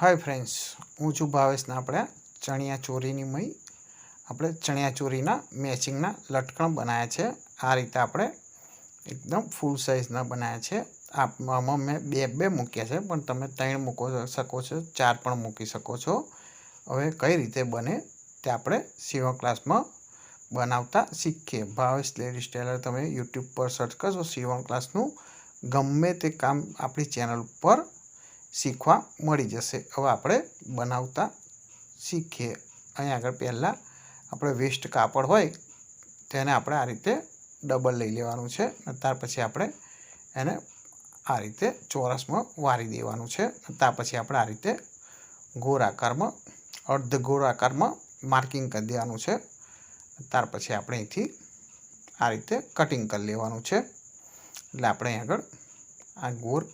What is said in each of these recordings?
Hi friends હું છું ભાવેશને આપણે ચણિયા ચોરીની મય આપણે ચણિયા ચોરીના મેચિંગના લટકણ બનાવ્યા છે. આ રીતે આપણે એકદમ ફૂલ સાઇઝના બનાવ્યા છે. આમાં મેં બે બે મૂક્યા છે, પણ તમે ત્રણ મૂકો શકો છો, ચાર પણ મૂકી શકો છો. હવે કઈ રીતે બને તે આપણે સીવા ક્લાસમાં બનાવતા શીખીએ. ભાવેશ લેડીઝ ટેલર તમે યુટ્યુબ પર સર્ચ કરશો સીવણ ક્લાસનું. ગમે તે કામ આપણી ચેનલ પર શીખવા મળી જશે. હવે આપણે બનાવતા શીખીએ. અહીં આગળ પહેલાં આપણે વેસ્ટ કાપડ હોય, તેને આપણે આ રીતે ડબલ લઈ લેવાનું છે અને ત્યાર પછી આપણે એને આ રીતે ચોરસમાં વારી દેવાનું છે ત્યાર પછી આપણે આ રીતે ગોળ આકારમાં અર્ધ ગોળ આકારમાં માર્કિંગ કરી દેવાનું છે. ત્યાર પછી આપણે અહીંથી આ રીતે કટિંગ કરી લેવાનું છે. એટલે આપણે આગળ આ ગોળ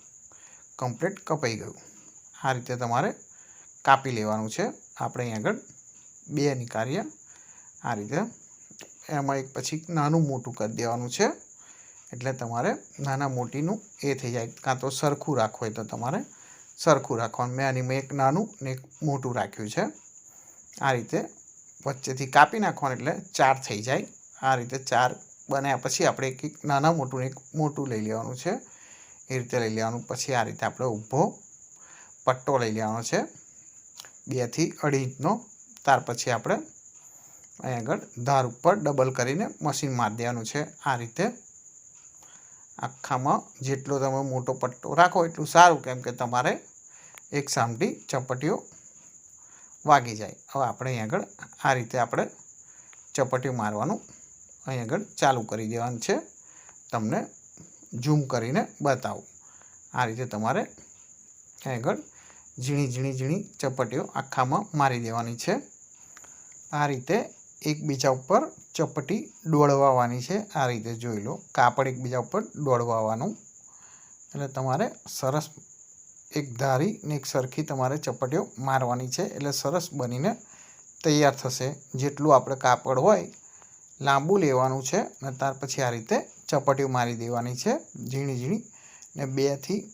કમ્પ્લીટ કપાઈ ગયું. આ રીતે તમારે કાપી લેવાનું છે. આપણે અહીં આગળ બે નીકાળીએ આ રીતે એમાં એક પછી નાનું મોટું કરી દેવાનું છે. એટલે તમારે નાના મોટીનું એ થઈ જાય. કાં તો સરખું રાખવું હોય તો તમારે સરખું રાખવાનું. મેં આની મેં એક નાનું ને એક મોટું રાખ્યું છે. આ રીતે વચ્ચેથી કાપી નાખવાનું એટલે ચાર થઈ જાય. આ રીતે ચાર બન્યા પછી આપણે એક એક નાના મોટું એક મોટું લઈ લેવાનું છે. એ રીતે લઈ લેવાનું. પછી આ રીતે આપણે ઊભો પટ્ટો લઈ લેવાનો છે. બેથી અઢી ઇંચનો. ત્યાર પછી આપણે અહીં આગળ ધાર ઉપર ડબલ કરીને મશીન મારી દેવાનું છે. આ રીતે આખામાં જેટલો તમે મોટો પટ્ટો રાખો એટલું સારું, કેમ કે તમારે એક સામટી ચપટીઓ વાગી જાય. હવે આપણે અહીં આગળ આ રીતે આપણે ચપટીઓ મારવાનું અહીં આગળ ચાલુ કરી દેવાનું છે. તમને ઝૂમ કરીને બતાવું. આ રીતે તમારે આગળ ઝીણી ઝીણી ઝીણી ચપટીઓ આખામાં મારી દેવાની છે. આ રીતે એકબીજા ઉપર ચપટી દોડવાવાની છે. આ રીતે જોઈ લો, કાપડ એકબીજા ઉપર દોડવાવાનું. એટલે તમારે સરસ એક ધારી ને એક સરખી તમારે ચપટીઓ મારવાની છે. એટલે સરસ બનીને તૈયાર થશે. જેટલું આપણે કાપડ હોય લાંબુ લેવાનું છે અને ત્યાર પછી આ રીતે ચપટીઓ મારી દેવાની છે, ઝીણી ઝીણી. ને બેથી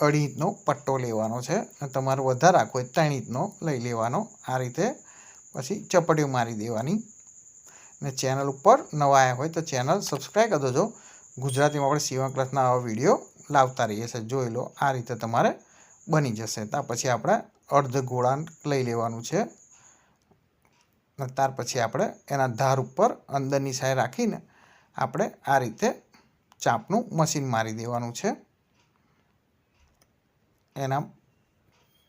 અઢી ઇંચનો પટ્ટો લેવાનો છે અને તમારે વધારે રાખવો હોય ત્રણ ઇંચનો લઈ લેવાનો આ રીતે. પછી ચપટીઓ મારી દેવાની. ને ચેનલ ઉપર નવા આવ્યા હોય તો ચેનલ સબસ્ક્રાઈબ કરી દેજો. ગુજરાતીમાં આપણે સીવણ ક્લાસના આવા વીડિયો લાવતા રહીએ છીએ, જોઈ લો, આ રીતે તમારે બની જશે. ત્યાર પછી આપણે અર્ધ ગોળાન લઈ લેવાનું છે. ત્યાર પછી આપણે એના ધાર ઉપર અંદરની સાઈડ રાખીને આપણે આ રીતે ચાપનું મશીન મારી દેવાનું છે. એના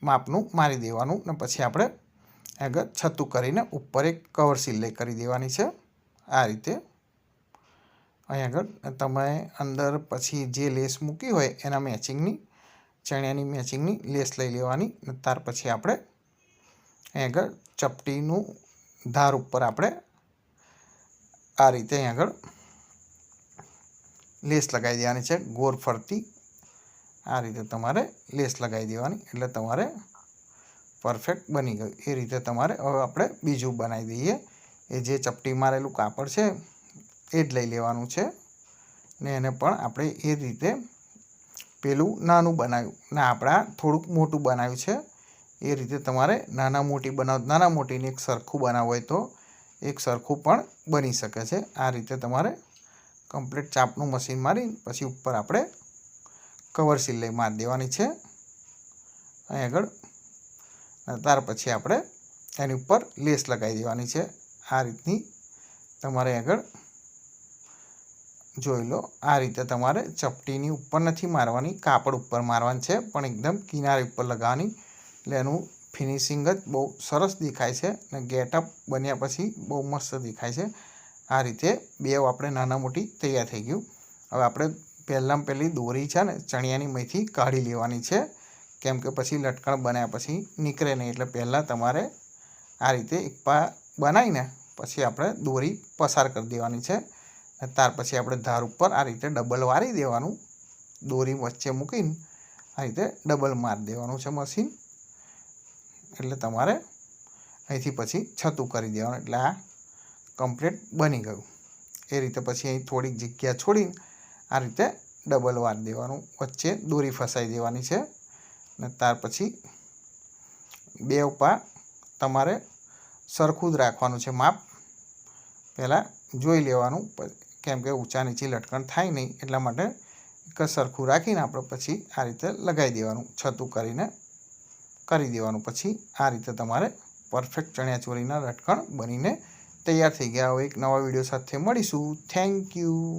માપનું મારી દેવાનું ને પછી આપણે આગળ છતું કરીને ઉપર એક કવર સિલાઈ કરી દેવાની છે. આ રીતે અહીં આગળ તમે અંદર પછી જે લેસ મૂકી હોય એના મેચિંગની ચણિયાની મેચિંગની લેસ લઈ લેવાની ને ત્યાર પછી આપણે અહીં આગળ ચપટીનું ધાર ઉપર આપણે આ રીતે અહીં આગળ લેસ લગાવી દેવાની છે ગોળ ફરતી. આ રીતે તમારે લેસ લગાવી દેવાની એટલે તમારે પરફેક્ટ બની ગયું. એ રીતે તમારે હવે આપણે બીજું બનાવી દઈએ. એ જે ચપટી મારેલું કાપડ છે એ જ લઈ લેવાનું છે. ને એને પણ આપણે એ રીતે પેલું નાનું બનાવ્યું. ને આપણા થોડુંક મોટું બનાવ્યું છે. એ રીતે તમારે નાના મોટી બનાવ નાના મોટીને એક સરખું બનાવવું હોય તો એક સરખું પણ બની શકે છે. આ રીતે તમારે કમ્પ્લીટ ચાપનું મશીન મારી પછી ઉપર આપણે કવર સિલાઈ મારી દેવાની છે. અહીં આગળ ત્યાર પછી આપણે એની ઉપર લેસ લગાવી દેવાની છે. આ રીતની તમારે આગળ જોઈ લો, આ રીતે તમારે ચપટીની ઉપર નથી મારવાની, કાપડ ઉપર મારવાની છે. પણ એકદમ કિનારી ઉપર લગાવવાની એટલે એનું ફિનિશિંગ જ બહુ સરસ દેખાય છે અને ગેટઅપ બન્યા પછી બહુ મસ્ત દેખાય છે. આ રીતે બે આપણે નાના મોટી તૈયાર થઈ ગયું. હવે આપણે પહેલાં પહેલી દોરી છે ને, ચણિયાની મહીથી કાઢી લેવાની છે. કેમ કે પછી લટકણ બન્યા પછી નીકળે નહીં, એટલે પહેલાં તમારે આ રીતે એક પા બનાવીને પછી આપણે દોરી પસાર કરી દેવાની છે. ત્યાર પછી આપણે ધાર ઉપર આ રીતે ડબલ વારી દેવાનું. દોરી વચ્ચે મૂકીને આ રીતે ડબલ મારી દેવાનું છે મશીન. એટલે તમારે અહીંથી પછી છતું કરી દેવાનું. એટલે આ કમ્પ્લીટ બની ગયું. એ રીતે પછી અહીં થોડીક જગ્યા છોડીને આ રીતે ડબલ વાર દેવાનું, વચ્ચે દોરી ફસાઈ દેવાની છે. ને ત્યાર પછી બે ઉપા તમારે સરખું જ રાખવાનું છે માપ. પહેલાં જોઈ લેવાનું, કેમ કે ઊંચા નીચી લટકણ થાય નહીં, એટલા માટે એક સરખું રાખીને આપણે પછી આ રીતે લગાવી દેવાનું, છતું કરીને કરી દેવાનું. પછી આ રીતે તમારે પરફેક્ટ ચણિયાચોળીના લટકણ બનીને તૈયાર થઈ ગયા હવે એક નવા વીડિયો સાથે. મળીશું. Thank you